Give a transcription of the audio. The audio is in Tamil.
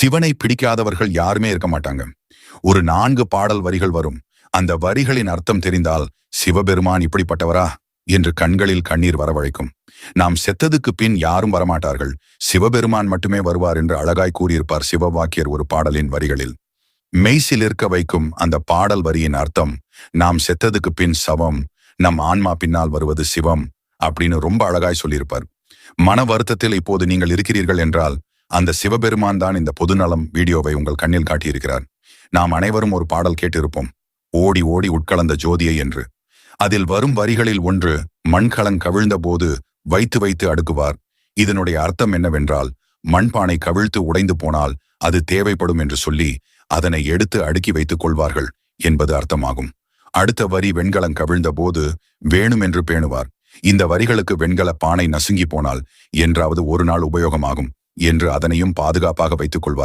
சிவனை பிடிக்காதவர்கள் யாருமே இருக்க மாட்டாங்க. ஒரு நான்கு பாடல் வரிகள் வரும். அந்த வரிகளின் அர்த்தம் தெரிந்தால் சிவபெருமான் இப்படிப்பட்டவரா? என்று கண்களில் கண்ணீர் வரவழைக்கும். நாம் செத்ததுக்கு பின் யாரும் வரமாட்டார்கள். சிவபெருமான் மட்டுமே வருவார் என்று அழகாய் கூறியிருப்பார் சிவவாக்கியர் ஒரு பாடலின் வரிகளில். மெய்சில் இருக்க வைக்கும் அந்த பாடல் வரியின் அர்த்தம் நாம் செத்ததுக்கு பின் சவம் நம் ஆன்மா பின்னால் வருவது சிவம் அப்படின்னு ரொம்ப அழகாய் சொல்லியிருப்பார். மன வருத்தத்தில் இப்போது நீங்கள் இருக்கிறீர்கள் என்றால் அந்த சிவபெருமான் தான் இந்த பொதுநலம் வீடியோவை உங்கள் கண்ணில் காட்டியிருக்கிறார். நாம் அனைவரும் ஒரு பாடல் கேட்டிருப்போம். ஓடி ஓடி உட்கலந்த ஜோதியை என்று. அதில் வரும் வரிகளில் ஒன்று மண்கலங் கவிழ்ந்த போது வைத்து வைத்து அடுக்குவார். இதனுடைய அர்த்தம் என்னவென்றால் மண்பானை கவிழ்த்து உடைந்து போனால் அது தேவைப்படும் என்று சொல்லி அதனை எடுத்து அடுக்கி வைத்துக் கொள்வார்கள் என்பது அர்த்தமாகும். அடுத்த வரி வெண்கலம் கவிழ்ந்த போது வேணுமென்று பேணுவார். இந்த வரிகளுக்கு வெண்கல பானை நசுங்கி போனால் என்றாவது ஒரு நாள் உபயோகமாகும். என்று அதனையும் பாதுகாப்பாக வைத்துக் கொள்வார்